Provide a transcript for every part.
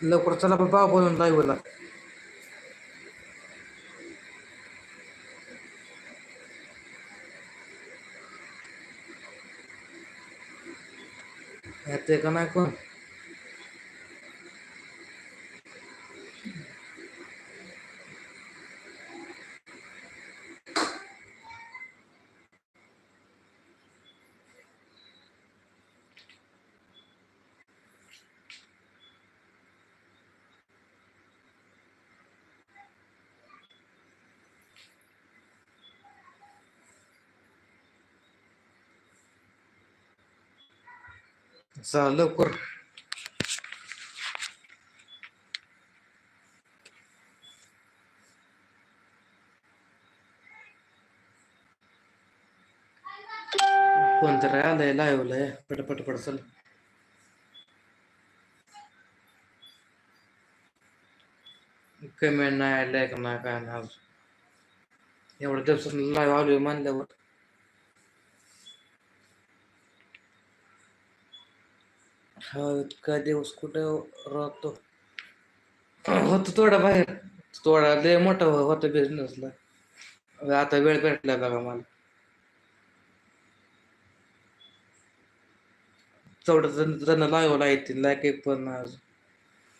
लवकर चला बाबा बोलून लाईव्हला येते का नाही कोण चला लवकर कोणतरी आलंय लाईव्हला पट पट पट चल कमेंट नाही आलाय का नाही काय नाही अजून एवढ्या दिवसात लाईव्ह आलोय मानल्यावर हा इतका दिवस कुठं राहतो? होतो थोडा बाहेर. थोडा लय मोठा होता बिझनेसला आता वेळ भेटला बघा मला. चौदा जण जण लाईव्हला येतील लाईक एक पण आज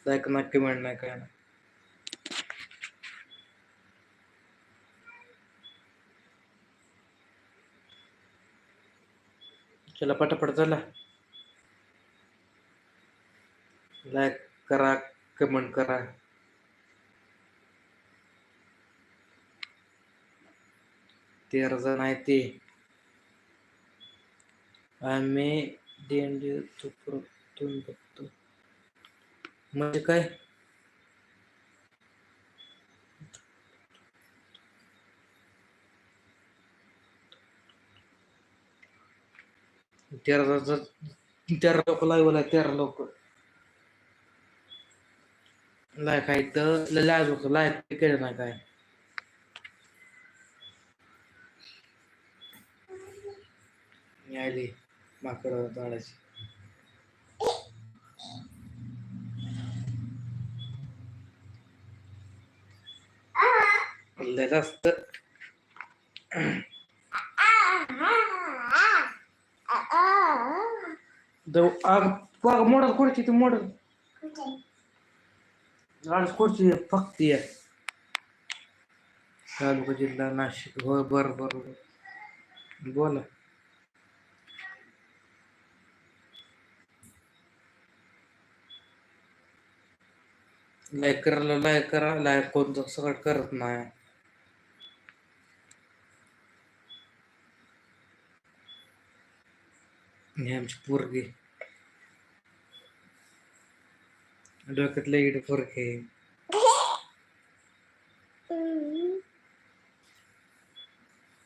लायक लाईक नाही नाही काय नाही. चला पटापट चला. लाईक करा कमेंट करा. तेरा जण आहे ते. आम्ही देंडी तुपरून बघतो. म्हणजे काय? तेरा तेरा लोक लाईव्ह तेरा लोक. लाईक आहे तर लाईव्ह होतं. केलं नाही काय. आली माकड झाडाची. लय जास्त. मॉडल खुर्ची ती मॉडल? खुर्ची फक्त आहे तालुका जिल्हा नाशिक हो बर बर बर. बोला। लाईक करायला लाईक करा लाईक डोक्यात लई फरक आहे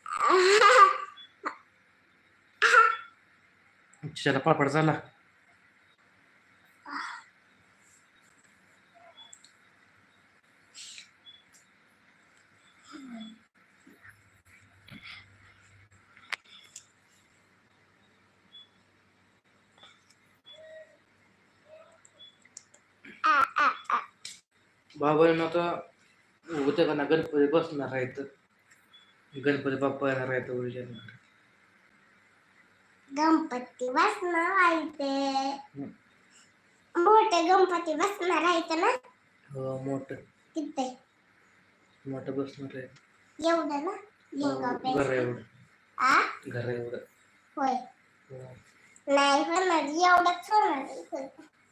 चला पापड झाला. बाबांना आता उद्या का ना गणपती बसणार आहेत. गणपती बाप्पा येणार आहेत उद्या गणपती बसणार आहे मोठे गणपती बसणार आहे ना? हो मोठं. तिथे. मोठं बसणार आहे. एवढं ना? घर एवढं. आ? घर एवढं. होय. हो. नाही होणार एवढंच होणार.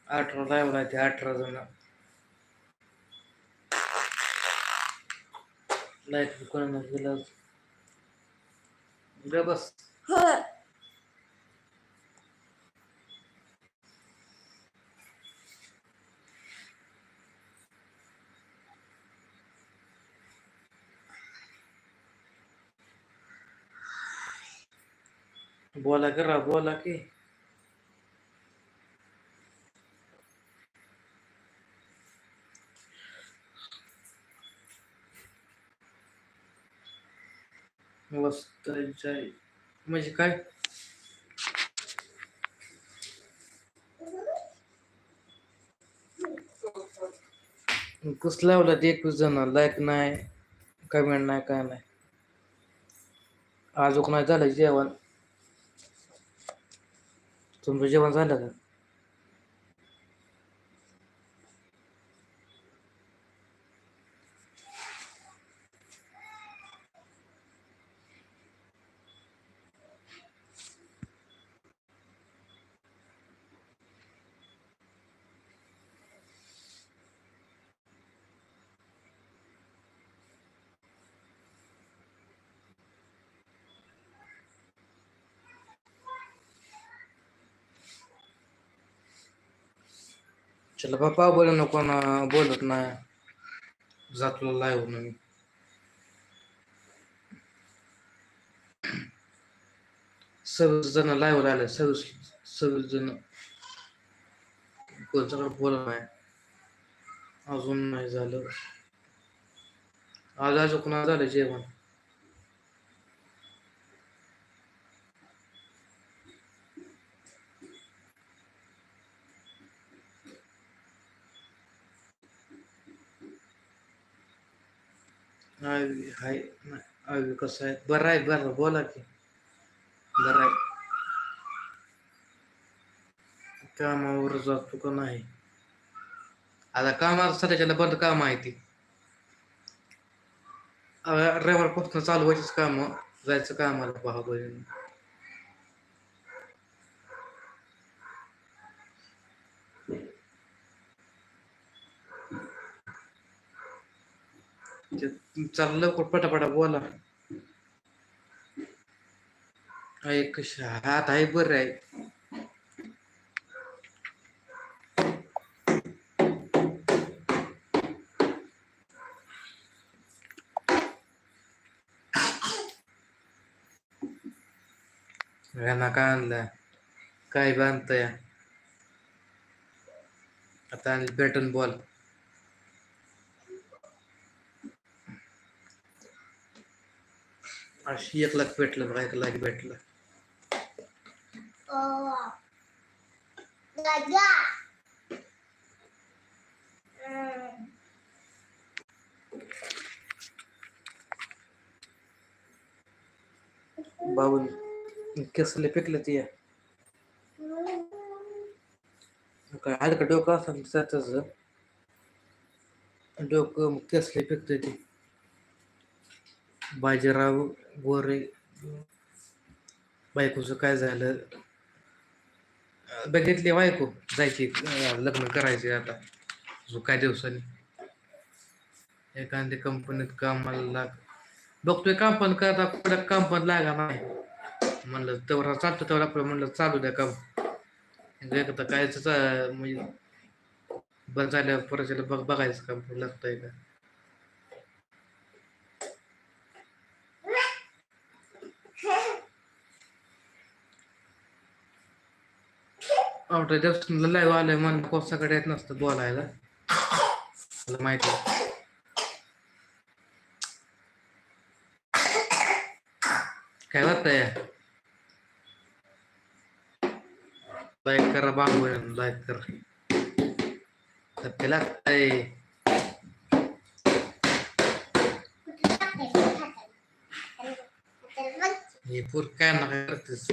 अठरा आहे ते अठरा जण. लाइट कोणाला गेलं. ग बस. बोला करा बोला की. मस्त म्हणजे काय? कस लावला ते एकवीस जण? लाईक नाही कमेंट नाही काय नाही. आजूक नाही झालं जेवण. तुमचं जेवण झालं का? चला बापा बोल नको ना बोलत नाही. जातलो लाईव्ह ना मी सव्वीस जण लाईव्ह आले सव्वीस सव्वीस जण कोणच्याकडे बोलत नाही. अजून नाही झालं. आज अजून कोणा झालं जेवण? हाय हाय नाही, आवी कसं आहे? बरं आहे बरं बोला की. बरं आहे. कामावर जातो का नाही? आता कामावर सध्याच्याला बंद काम आहे ती. रविवारपासून चालू व्हायचीच काम जायचं कामाला पहा बहिणी म्हणजे चाललं पटापटा बोला. एक हात आहे बरं आहे. काय आणलं काय बांधतय? आता आणली बॅटन बॉल एक लाख भेटलं बघा एक लाख भेटलं. बाबून कसले पिकलं ते. काय हलकं डोकं असं त्याच. डोकं कसले पिकतं ते. बाजीराव गोरे बायकोचं काय झालं? बघितली बायको जायची लग्न करायचे आता जो काय दिवसांनी. एखाद्या कंपनीत कामाला लाग बघतोय काम पण करता कुठं काम पण लागा नाही. म्हणलं तेवढा चालतो तेवढा आपलं म्हणलं चालू द्या काम. म्हणजे एकदा कायच म्हणजे बंद झाल्यावर परत बघ बघायचं काम लागतंय का? आवडतं जास्त लाईव्ह आलंय मला कोसाकडे येत नसतं बोलायला. मला माहिती काय वाटतंय? लाईक करा बांबू लाईक करा. तर ते लागतंय हे पूर काय ना करतेस?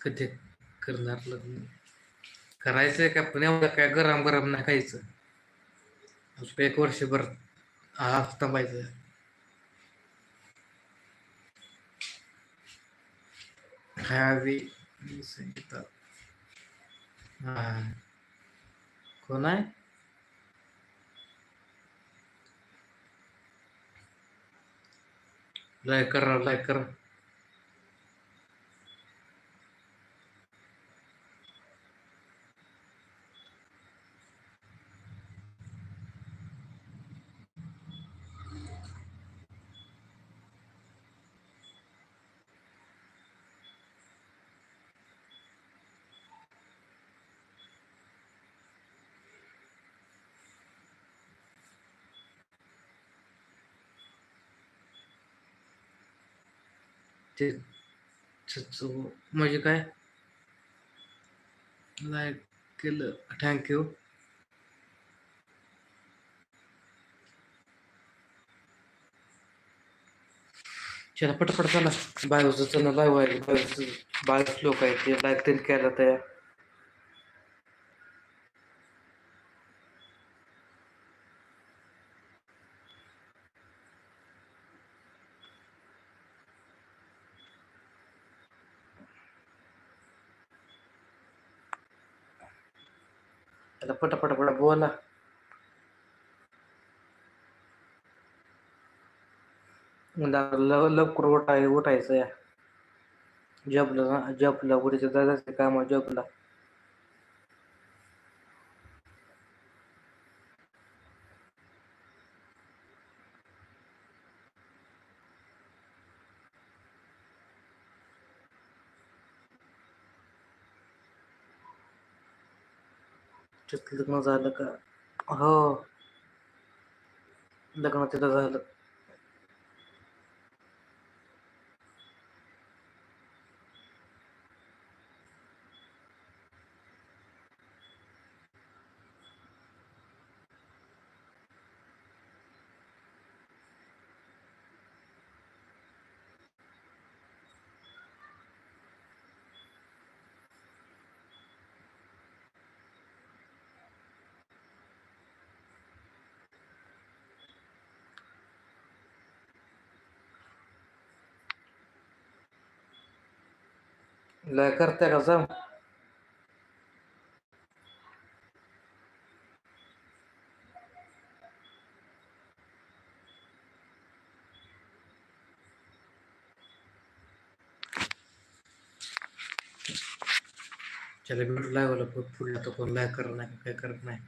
कधी करणार लग्न? करायचंय का? पण एवढं काय गरम गरम नाही खायचं. अजून एक वर्षभर हा थांबायचं. खावी संगीता. हा. कोण आहे? लाईक करा लाईक करा ते म्हणजे काय? लाईक केलं. थँक्यू चला पटपट चला. बायोचं चला लाईव्ह आहे बायोचं बायोच लोक आहेत ते लाईक त्यांनी केला तयार. त्याला पटापटापट बोला ल- लवकर उठाय उठायचं या. जॉबला जॉबला उद्याच्या जायचं काम जॉबला लग्न झालं का? हो. लग्न तिथं झालं. लय करते का सांग चला भेटू लाईव्हला पुढला तर कोण लाईक करत नाही काय करत नाही.